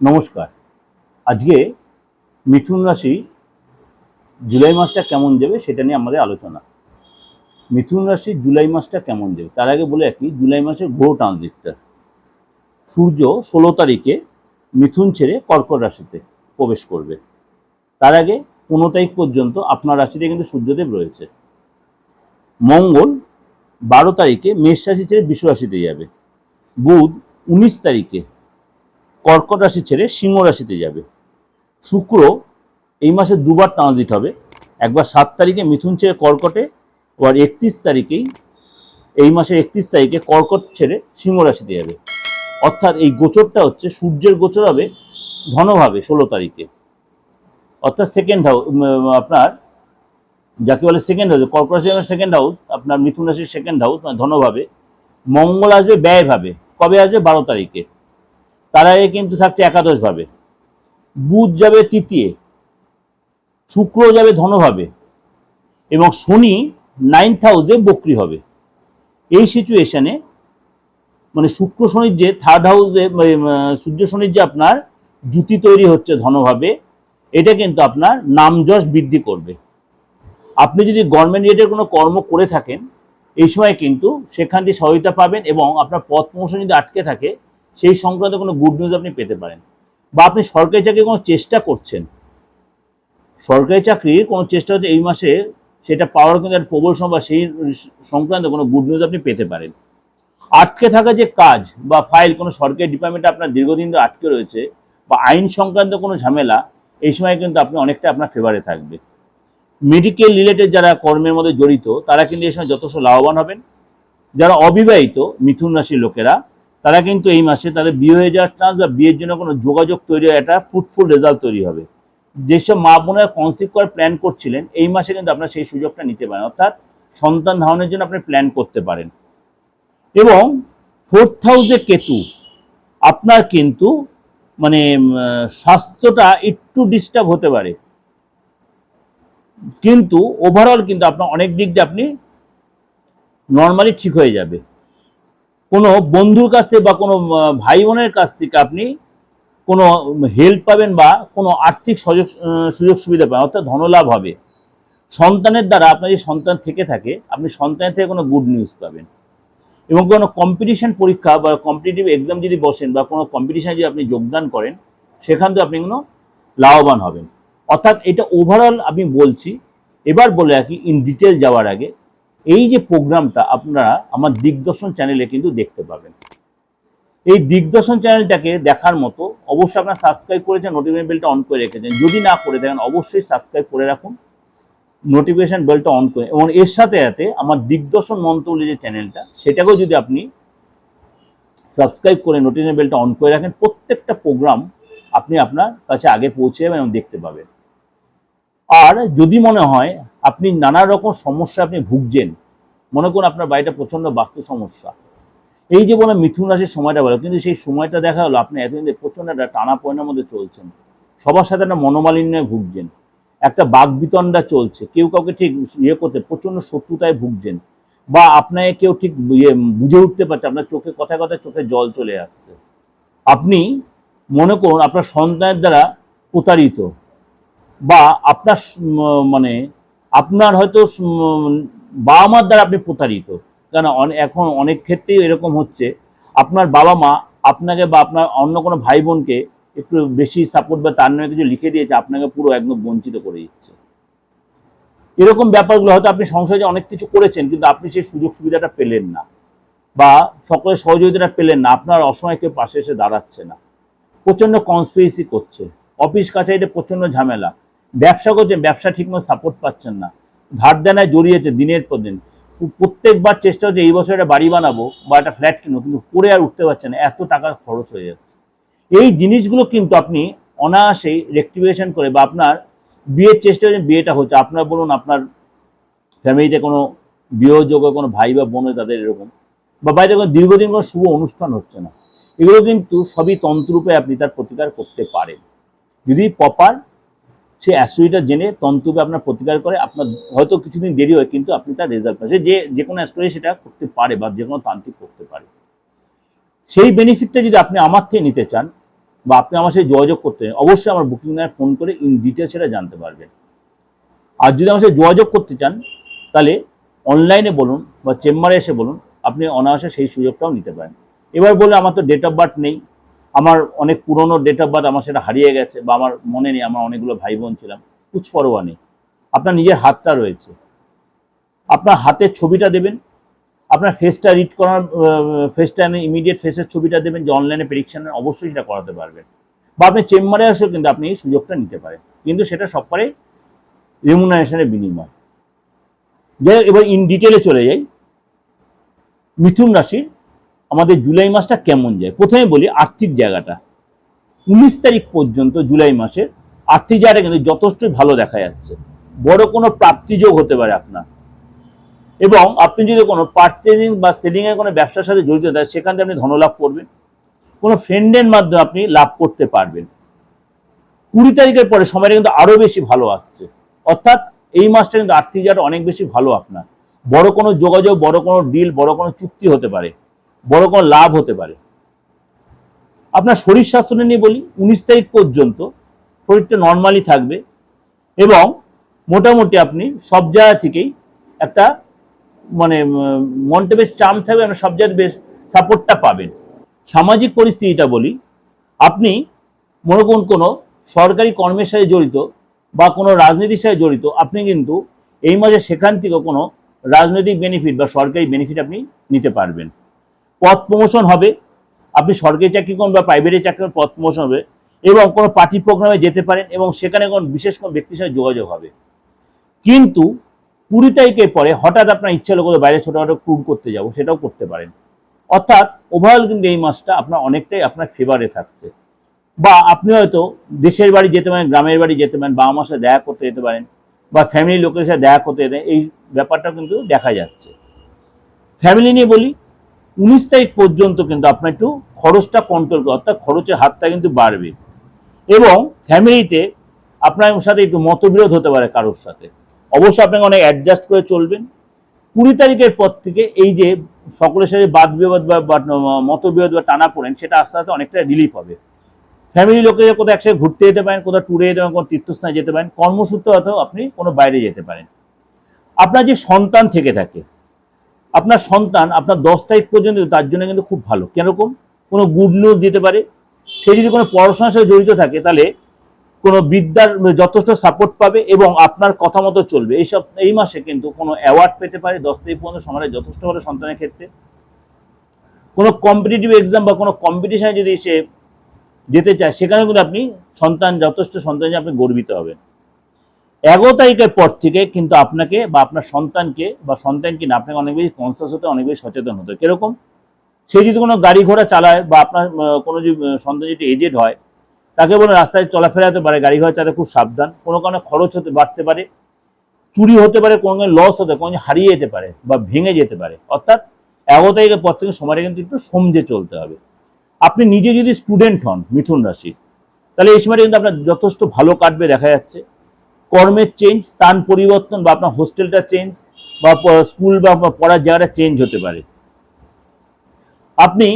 নমস্কার। আজকে মিথুন রাশি জুলাই মাসটা কেমন যাবে সেটা নিয়ে আমাদের আলোচনা। মিথুন রাশি জুলাই মাসটা কেমন যাবে? তার আগে বলে রাখি, জুলাই মাসের গ্রহ ট্রানজিটটা সূর্য ষোলো তারিখে মিথুন ছেড়ে কর্কট রাশিতে প্রবেশ করবে। তার আগে পনেরো তারিখ পর্যন্ত আপনার রাশিতে কিন্তু সূর্যদেব রয়েছে। মঙ্গল বারো তারিখে মেষ রাশি ছেড়ে বিশ্ব রাশিতে যাবে। বুধ উনিশ তারিখে কর্কট রাশি ছেড়ে সিংহ রাশিতে যাবে। শুক্র এই মাসে দুবার ট্রানজিট হবে। একবার সাত তারিখে মিথুন ছেড়ে কর্কটে, আবার একত্রিশ তারিখেই, এই মাসের একত্রিশ তারিখে কর্কট ছেড়ে সিংহ রাশিতে যাবে। অর্থাৎ এই গোচরটা হচ্ছে সূর্যের গোচর হবে ধনভাবে ষোলো তারিখে। অর্থাৎ সেকেন্ড হাউস আপনার যাকে বলে সেকেন্ড হাউস রাশি সেকেন্ড হাউস আপনার মিথুন রাশির সেকেন্ড হাউস মানে ধনভাবে। মঙ্গল আসবে ব্যয়ভাবে। কবে আসবে? বারো তারিখে। তার আগে কিন্তু থাকছে একাদশ ভাবে বুধ যাবে তৃতীয়, শুক্র যাবে ধনভাবে এবং শনি নাইন্থ হাউসে বক্রি হবে। এই সিচুয়েশনে মানে শুক্র শনির যে থার্ড হাউসে সূর্য শনির যে আপনার জুতি তৈরি হচ্ছে ধনভাবে, এটা কিন্তু আপনার নামযশ বৃদ্ধি করবে। আপনি যদি গভর্নমেন্ট রিলেটেড কোনো কর্ম করে থাকেন, এই সময় কিন্তু সেখান থেকে সহায়তা পাবেন এবং আপনার পথ প্রমোশন যদি আটকে থাকে সেই সংক্রান্ত কোনো গুড নিউজ আপনি পেতে পারেন। বা আপনি সরকারি চাকরির কোনো চেষ্টা করছেন। সরকারি চাকরির কোনো চেষ্টা হচ্ছে এই মাসে সেটা পাওয়ার কিন্তু একটা প্রবল সম্ভব সেই সংক্রান্ত কোনো গুড নিউজ আপনি পেতে পারেন। আটকে থাকা যে কাজ বা ফাইল কোনো সরকারি ডিপার্টমেন্টে আপনার দীর্ঘদিন ধরে আটকে রয়েছে, বা আইন সংক্রান্ত কোনো ঝামেলা, এই সময় কিন্তু আপনি অনেকটা আপনার ফেভারে থাকবে। মেডিকেল রিলেটেড যারা কর্মের মধ্যে জড়িত, তারা কিন্তু এই সময় যথেষ্ট লাভবান হবেন। যারা অবিবাহিত, মিথুন রাশির লোকেরা তারা কিন্তু এই মাসে তাদের বিয়ে হয়ে যাওয়ার চান্স বা বিয়ের জন্য কোনো যোগাযোগ তৈরি হয় একটা ফ্রুটফুল রেজাল্ট তৈরি হবে। যেসব মা বোনেরা কনসিভ করার প্ল্যান করছিলেন, এই মাসে কিন্তু আপনার সেই সুযোগটা নিতে পারেন। অর্থাৎ সন্তান ধারণের জন্য আপনি প্ল্যান করতে পারেন। এবং ফোর্থ হাউসে কেতু, আপনার কিন্তু মানে স্বাস্থ্যটা একটু ডিস্টার্ব হতে পারে। কিন্তু ওভারঅল কিন্তু আপনার অনেক দিক দিয়ে আপনি নর্মালি ঠিক হয়ে যাবে। কোনো বন্ধুর কাছ বা কোনো ভাই বোনের কাছ থেকে আপনি কোনো হেল্প পাবেন বা কোনো আর্থিক সুযোগ সুযোগ সুবিধা পাবেন, অর্থাৎ ধনলাভ হবে। সন্তানের দ্বারা আপনার যে সন্তান থেকে থাকে, আপনি সন্তানের থেকে কোনো গুড নিউজ পাবেন। এবং কোনো কম্পিটিশন পরীক্ষা বা কম্পিটিটিভ এক্সাম যদি বসেন বা কোনো কম্পিটিশানে যদি আপনি যোগদান করেন, সেখান থেকে আপনি কোনো লাভবান হবেন। অর্থাৎ এটা ওভারঅল আমি বলছি, এবার বলে রাখি ইন ডিটেল যাওয়ার আগে এই যে প্রোগ্রামটা আপনারা আমার দিগদর্শন চ্যানেলে কিন্তু দেখতে পাবেন। এই দিগদর্শন চ্যানেলটাকে দেখার মতো অবশ্যই আপনারা সাবস্ক্রাইব করেছেন নোটিফিকেশন বেলটা অন করে রেখেছেন। যদি না করে থাকেন, অবশ্যই সাবস্ক্রাইব করে রাখুন। নোটিফিকেশন বেলটা অন করে এবং এর সাথে সাথে আমার দিগদর্শন মন্ত্রগুলি যে চ্যানেলটা সেটাকেও যদি আপনি সাবস্ক্রাইব করে নোটিফিকেশন বেলটা অন করে রাখেন, প্রত্যেকটা প্রোগ্রাম আপনি আপনার কাছে আগে পৌঁছে যাবেন এবং দেখতে পাবেন। আর যদি মনে হয় আপনি নানা রকম সমস্যা আপনি ভুগছেন। মনে করুন আপনার বাড়িটা প্রচণ্ড বাস্তু সমস্যা। এই যে বলে মিথুন রাশির সময়টা বলো কিন্তু সেই সময়টা দেখা হলো আপনি এতদিন প্রচণ্ড একটা টানা পয়নার মধ্যে চলছেন। সবার সাথে একটা মনোমালিন্যে ভুগছেন। একটা বাগবিতণ্ডা চলছে। কেউ কাউকে ঠিক ইয়ে করতে, প্রচণ্ড শত্রুতায় ভুগছেন। বা আপনাকে কেউ ঠিক ইয়ে বুঝে উঠতে পারছে আপনার চোখে কথায় কথায় চোখে জল চলে আসছে। আপনি মনে করুন আপনার সন্তানের দ্বারা প্রতারিত। বা আপনার মানে আপনার হয়তো বাবা মার দ্বারা আপনি প্রতারিত। কেন এখন অনেক ক্ষেত্রেই এরকম হচ্ছে। আপনার বাবা মা আপনাকে বা আপনার অন্য কোনো ভাই বোনকে একটু বেশি সাপোর্ট বা তার নামে কিছু লিখে দিয়েছে, আপনাকে পুরো একদম বঞ্চিত করে দিচ্ছে। এরকম ব্যাপারগুলো হয়তো আপনি সংসারে অনেক কিছু করেছেন, কিন্তু আপনি সেই সুযোগ সুবিধাটা পেলেন না। বা সকলের সহযোগিতাটা পেলেন না। আপনার অসময় কেউ পাশে এসে দাঁড়াচ্ছে না। প্রচণ্ড কনস্পিরেসি করছে। অফিস কাছারিতে প্রচণ্ড ঝামেলা। ব্যবসা করছেন, ব্যবসা ঠিকমতো সাপোর্ট পাচ্ছেন না। ধার দেনায় জড়িয়েছে দিনের পর দিন। প্রত্যেকবার চেষ্টা হচ্ছে এই বছর একটা বাড়ি বানাবো বা একটা ফ্ল্যাট কিনবো, কিন্তু করে আর উঠতে পারছেন না, এত টাকা খরচ হয়ে যাচ্ছে। এই জিনিসগুলো কিন্তু আপনি অনায়াসেই রেক্টিফিকেশন করে বা আপনার বিয়ের চেষ্টা হচ্ছে বিয়েটা হচ্ছে, আপনার বলুন আপনার ফ্যামিলিতে কোনো বিয়েযোগ্য কোনো ভাই বা বোনের তাদের এরকম। বা বাড়িতে কোনো দীর্ঘদিন কোনো শুভ অনুষ্ঠান হচ্ছে না। এগুলো কিন্তু সবই তন্ত্ররূপে আপনি তার প্রতিকার করতে পারেন। যদি প্রপার সে অ্যাস্ট্রোলজিটা জেনে তন্তুকে আপনার প্রতিকার করে আপনার হয়তো কিছুদিন দেরি হয় কিন্তু আপনি তার রেজাল্ট পান। যে যে কোনো অ্যাস্ট্রোলজি সেটা করতে পারে বা যে কোনো তান্ত্রিক করতে পারে। সেই বেনিফিটটা যদি আপনি আমার থেকে নিতে চান বা আপনি আমার সাথে যোগাযোগ করতে চান, অবশ্যই আমার বুকিং নাম্বার ফোন করে ইন ডিটেলস সেটা জানতে পারবেন। আর যদি আমার সাথে যোগাযোগ করতে চান তাহলে অনলাইনে বলুন বা চেম্বারে এসে বলুন আপনি অনায়াসে সেই সুযোগটাও নিতে পারেন। এবার বলে আমার তো ডেট অফ বার্থ নেই আমার অনেক পুরনো ডেট অফ বার্থ আমার সেটা হারিয়ে গেছে বা আমার মনে নেই, আমার অনেকগুলো ভাই বোন ছিলাম। কুছ পরোয়া নেই। আপনার নিজের হাতটা রয়েছে। আপনার হাতের ছবিটা দেবেন। আপনার ফেসটা রিড করার ফেসটা ইমিডিয়েট ফেসের ছবিটা দেবেন যে অনলাইনে প্রেডিকশন অবশ্যই সেটা করাতে পারবেন। বা আপনি চেম্বারে এসেও কিন্তু আপনি এই সুযোগটা নিতে পারেন। কিন্তু সেটা সবপরে রেমুনারেশনের বিনিময়। যাই এবার ইন ডিটেলে চলে যাই। মিথুন রাশির আমাদের জুলাই মাসটা কেমন যায়? প্রথমে বলি আর্থিক জায়গাটা। উনিশ তারিখ পর্যন্ত জুলাই মাসের আর্থিক জায়গাটা কিন্তু যথেষ্টই ভালো দেখা যাচ্ছে। বড় কোনো প্রাপ্তিযোগ হতে পারে আপনার। এবং আপনি যদি কোনো পারচেজিং বা সেলিং এর কোনো ব্যবসার সাথে জড়িত থাকেন, সেখান থেকে আপনি ধনলাভ করবেন। কোনো ফ্রেন্ডের মাধ্যমে আপনি লাভ করতে পারবেন। কুড়ি তারিখের পরে সময়টা কিন্তু আরও বেশি ভালো আসছে। অর্থাৎ এই মাসটা কিন্তু আর্থিক জায়গাটা অনেক বেশি ভালো আপনার। বড় কোনো যোগাযোগ, বড় কোনো ডিল বড় কোনো চুক্তি হতে পারে। বড় কোনো লাভ হতে পারে। আপনার শরীর স্বাস্থ্য নিয়ে বলি, উনিশ তারিখ পর্যন্ত শরীরটা নর্মালি থাকবে এবং মোটামুটি আপনি সব জায়গা থেকেই একটা মানে মনটা বেশ চাম থাকবে আপনি সব জায়গায় বেশ সাপোর্টটা পাবেন। সামাজিক পরিস্থিতিটা বলি, আপনি মনে করুন কোনো সরকারি কর্মের সাথে জড়িত বা কোনো রাজনীতির সাথে জড়িত, আপনি কিন্তু এই মাসে সেখান থেকে কোনো রাজনৈতিক বেনিফিট বা সরকারি বেনিফিট আপনি নিতে পারবেন। পদ প্রমোশন হবে। আপনি সরকারি চাকরি করুন বা প্রাইভেটে চাকরি করুন পদ প্রমোশন হবে। এবং কোনো পার্টি প্রোগ্রামে যেতে পারেন এবং সেখানে কোনো বিশেষ কোনো ব্যক্তির সাথে যোগাযোগ হবে। কিন্তু কুড়ি তারিখের পরে হঠাৎ আপনার ইচ্ছা হলো বাইরে ছোটোখাটো ট্যুর করতে যাব, সেটাও করতে পারেন। অর্থাৎ ওভারঅল কিন্তু এই মাসটা আপনার অনেকটাই আপনার ফেভারে থাকছে। বা আপনি হয়তো দেশের বাড়ি যেতে পারেন, গ্রামের বাড়ি যেতে পারেন, বাবা মার সাথে দেখা করতে যেতে পারেন বা ফ্যামিলি লোকের সাথে দেখা করতে যেতে এই ব্যাপারটা কিন্তু দেখা যাচ্ছে। ফ্যামিলি নিয়ে বলি উনিশ তারিখ পর্যন্ত কিন্তু আপনার একটু খরচটা কন্ট্রোল করতে অর্থাৎ খরচের হাতটা কিন্তু বাড়বে। এবং ফ্যামিলিতে আপনার সাথে একটু মতবিরোধ হতে পারে কারোর সাথে। অবশ্যই আপনাকে অনেক অ্যাডজাস্ট করে চলবেন। কুড়ি তারিখের পর থেকে এই যে সকলের সাথে বাদ বিবাদ বা মতবিরোধ বা টানা পড়েন সেটা আস্তে আস্তে অনেকটা রিলিফ হবে। ফ্যামিলি লোকেরা কোথাও একসাথে ঘুরতে যেতে পারেন, কোথাও ট্যুরে যেতে পারেন কোনো তীর্থস্থানে যেতে পারেন, কর্মসূত্রে হয়তো আপনি কোনো বাইরে যেতে পারেন। আপনার যে সন্তান থেকে থাকে আপনার সন্তান, আপনার দশ তারিখ পর্যন্ত তার জন্য কিন্তু খুব ভালো। কীরকম কোনো গুড নিউজ দিতে পারে। সে যদি কোনো পড়াশোনার সাথে জড়িত থাকে, তাহলে কোনো বিদ্যার যথেষ্ট সাপোর্ট পাবে এবং আপনার কথা মতো চলবে। এইসব এই মাসে কিন্তু কোনো অ্যাওয়ার্ড পেতে পারে দশ তারিখ পর্যন্ত সময়টা যথেষ্ট ভালো সন্তানের ক্ষেত্রে। কোনো কম্পিটিটিভ এক্সাম বা কোনো কম্পিটিশানে যদি সে যেতে চায় সেখানে কিন্তু আপনি সন্তান, যথেষ্ট সন্তান আপনি গর্বিত হবেন। এগারো তারিখের পর থেকে কিন্তু আপনাকে বা আপনার সন্তানকে বা সন্তানকে না আপনাকে অনেক বেশি কনসাস হতে, অনেক বেশি সচেতন হতে। কীরকম? সে যদি কোনো গাড়ি ঘোড়া চালায় বা আপনার কোনো যদি সন্তান যদি এজেড হয়, তাকে বলে রাস্তায় চলাফেরা হতে পারে, গাড়ি ঘোড়া চালাতে খুব সাবধান। কোনো কারণে খরচ হতে বাড়তে পারে, চুরি হতে পারে, কোনো লস হতে, কোনো হারিয়ে যেতে পারে বা ভেঙে যেতে পারে। অর্থাৎ এগারো তারিখের পর থেকে সময়টা কিন্তু একটু সমঝে চলতে হবে। আপনি নিজে যদি স্টুডেন্ট হন, মিথুন রাশি তাহলে এই সময়টা কিন্তু আপনার যথেষ্ট ভালো কাটবে, দেখা যাচ্ছে। কর্মের চেঞ্জ স্থান পরিবর্তন বা আপনার হোস্টেলটা চেঞ্জ বা স্কুল বা পড়ার জায়গাটা চেঞ্জ হতে পারে। আপনি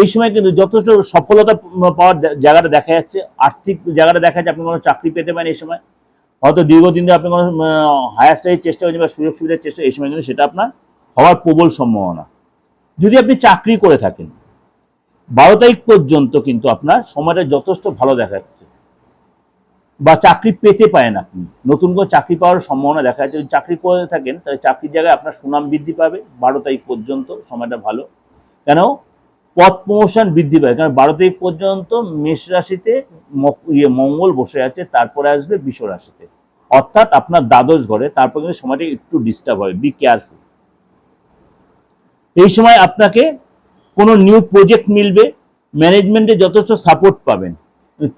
এই সময় কিন্তু যথেষ্ট সফলতা পাওয়ার জায়গাটা দেখা যাচ্ছে। আর্থিক জায়গাটা দেখা যাচ্ছে, আপনি কোনো চাকরি পেতে পারেন এই সময়। হয়তো দীর্ঘদিন ধরে আপনি কোনো হায়ার স্টাডির চেষ্টা করছেন বা সুযোগ সুবিধার চেষ্টা এই সময় কিন্তু সেটা আপনার হওয়ার প্রবল সম্ভাবনা। যদি আপনি চাকরি করে থাকেন, বারো তারিখ পর্যন্ত কিন্তু আপনার সময়টা যথেষ্ট ভালো দেখা যাচ্ছে। বা চাকরি পেতে পারেন আপনি। নতুন করে চাকরি পাওয়ার সম্ভাবনা দেখা যাচ্ছে। যদি চাকরি করে থাকেন, তাহলে চাকরির জায়গায় আপনার সুনাম বৃদ্ধি পাবে। বারো তারিখ পর্যন্ত সময়টা ভালো। কেন? পদ প্রমোশন বৃদ্ধি পাবে। কারণ বারো তারিখ পর্যন্ত মেষ রাশিতে ইয়ে মঙ্গল বসে আছে, তারপরে আসবে বিষ রাশিতে। অর্থাৎ আপনার দ্বাদশ ঘরে, তারপর কিন্তু সময়টা একটু ডিস্টার্ব হবে। বি কেয়ারফুল এই সময় আপনাকে কোনো নিউ প্রজেক্ট মিলবে। ম্যানেজমেন্টে যথেষ্ট সাপোর্ট পাবেন।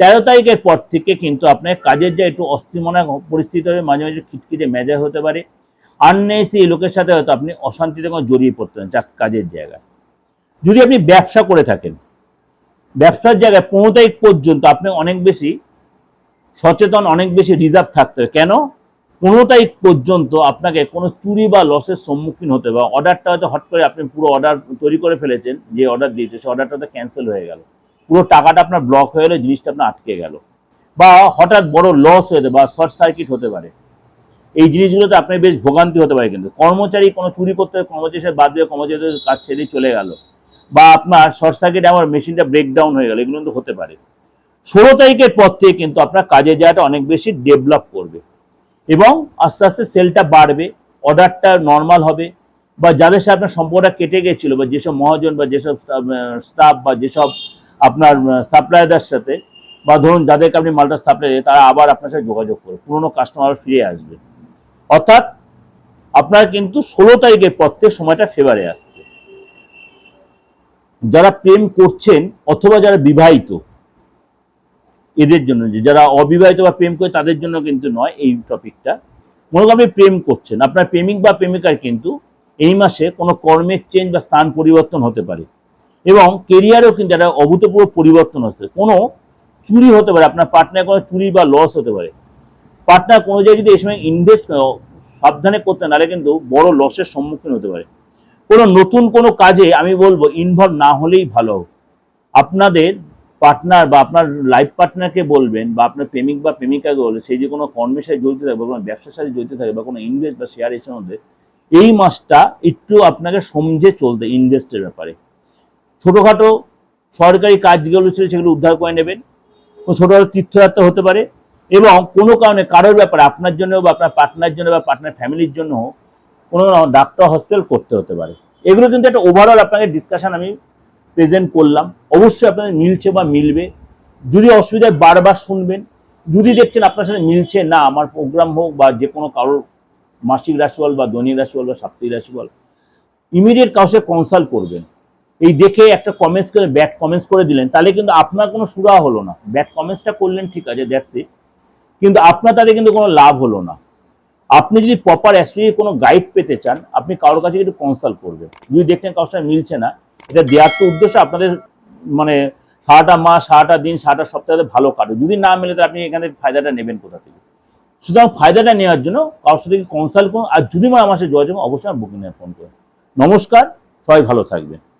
তেরো তারিখের পর থেকে কিন্তু আপনার কাজের যা একটু অস্থিমনা পরিস্থিতি হবে, মাঝে মাঝে খিটখিটে মেজাজ হতে পারে। আননেসি লোকের সাথে হয়তো আপনি অশান্তিতে কোনো জড়িয়ে পড়তে পারেন যা কাজের জায়গায়। যদি আপনি ব্যবসা করে থাকেন, ব্যবসার জায়গায় পনেরো তারিখ পর্যন্ত আপনি অনেক বেশি সচেতন, অনেক বেশি রিজার্ভ থাকতে হবে। কেন? পনেরো তারিখ পর্যন্ত আপনাকে কোনো চুরি বা লসের সম্মুখীন হতে হবে অর্ডারটা হয়তো হট করে আপনি পুরো অর্ডার তৈরি করে ফেলেছেন, যে অর্ডার দিয়েছে সে অর্ডারটা তো ক্যান্সেল হয়ে গেল। পুরো টাকাটা আপনার ব্লক হয়ে গেলে জিনিসটা আপনার আটকে গেল। বা হঠাৎ বড় লস হয়ে বা শর্ট সার্কিট হতে পারে। এই জিনিসগুলোতে আপনার বেশ ভোগান্তি হতে পারে কিন্তু। কর্মচারী কোনো চুরি করতে কর্মচারী বাদ দিয়ে কর্মচারী কাজ ছেড়ে চলে গেল। বা আপনার শর্ট সার্কিট আমার মেশিনটা ব্রেকডাউন হয়ে গেল, এগুলো কিন্তু হতে পারে। ষোলো তারিখের পর থেকে কিন্তু আপনার কাজে যাওয়াটা অনেক বেশি ডেভেলপ করবে। এবং আস্তে আস্তে সেলটা বাড়বে অর্ডারটা নর্মাল হবে। বা যাদের সাথে আপনার সম্পর্কটা কেটে গেছিল, বা যেসব মহাজন, বা যেসব স্টাফ বা যেসব আপনার সাপ্লায়ারদের সাথে বা ধরুন যাদেরকে আপনি মালটা সাপ্লাই তারা আবার আপনার সাথে যোগাযোগ করবে। পুরোনো কাস্টমার ফিরে আসবে। অর্থাৎ আপনার কিন্তু ষোলো তারিখের পর থেকে সময়টা ফেভারে আসছে। যারা প্রেম করছেন অথবা যারা বিবাহিত, এদের জন্য যে যারা অবিবাহিত বা প্রেম করে, তাদের জন্য কিন্তু নয় এই টপিকটা মনে আপনি প্রেম করছেন, আপনার প্রেমিক বা প্রেমিকার কিন্তু এই মাসে কোনো কর্মের চেঞ্জ বা স্থান পরিবর্তন হতে পারে। এবং কেরিয়ারেও কিন্তু একটা অভূতপূর্ব পরিবর্তন হচ্ছে কোনো চুরি হতে পারে, আপনার পার্টনার কোনো চুরি বা লস হতে পারে। পার্টনার কোনো জায়গায় যদি এই সময় ইনভেস্ট সাবধানে করতে নাহলে কিন্তু বড় লসের সম্মুখীন হতে পারে। কোনো নতুন কোনো কাজে আমি বলব ইনভলভ না হলেই ভালো আপনাদের পার্টনার বা আপনার লাইফ পার্টনারকে বলবেন বা আপনার প্রেমিক বা প্রেমিকাকে বলবেন সেই যে কোনো কর্মের সাথে জড়িত থাকে বা কোনো ব্যবসার সাথে জড়িত থাকে বা কোনো ইনভেস্ট বা শেয়ার এসের মধ্যে এই মাসটা একটু আপনাকে সমঝে চলতে ইনভেস্টের ব্যাপারে। ছোটোখাটো সরকারি কাজগুলো ছিল সেগুলো উদ্ধার করে নেবেন। ছোটোখাটো তীর্থযাত্রা হতে পারে এবং কোনো কারণে কারোর ব্যাপারে আপনার জন্য বা আপনার পার্টনার জন্য বা পার্টনার ফ্যামিলির জন্য কোনো ডাক্তার হসপিটাল করতে হতে পারে। এগুলো কিন্তু একটা ওভারঅল আপনাকে ডিসকাশন আমি প্রেজেন্ট করলাম। অবশ্যই আপনাদের মিলছে বা মিলবে। যদি অসুবিধায় বারবার শুনবেন। যদি দেখছেন আপনার সাথে মিলছে না, আমার প্রোগ্রাম হোক বা যে কোনো কারোর মাসিক রাশিফল বা দৈনিক রাশিফল বা সাপ্তাহিক রাশিফল ইমিডিয়েট সাথে কনসাল্ট করবেন। এই দেখে একটা কমেন্টস করে ব্যাড কমেন্টস করে দিলেন, তাহলে কিন্তু আপনার কোনো সুরা হলো না। ব্যাড কমেন্টসটা করলেন, ঠিক আছে ইট কিন্তু আপনার তাতে কিন্তু কোনো লাভ হলো না। আপনি যদি প্রপার অ্যাস্ট্রোলজি কোনো গাইড পেতে চান, আপনি কারোর কাছে একটু কনসাল্ট করবেন। যদি দেখছেন কারোর সাথে মিলছে না, এটা দেওয়ার তো উদ্দেশ্য আপনাদের মানে সারাটা মাস, সারাটা দিন, সারাটা সপ্তাহে ভালো কাটে যদি না মেলে তো আপনি এখানে ফায়দাটা নেবেন কোথা থেকে? সুতরাং ফায়দাটা নেওয়ার জন্য কারোর সাথে কনসাল্ট করুন, আর যদি আমার সাথে যোগাযোগ অবশ্যই বুকিং ফোন করুন। নমস্কার, সবাই ভালো থাকবেন।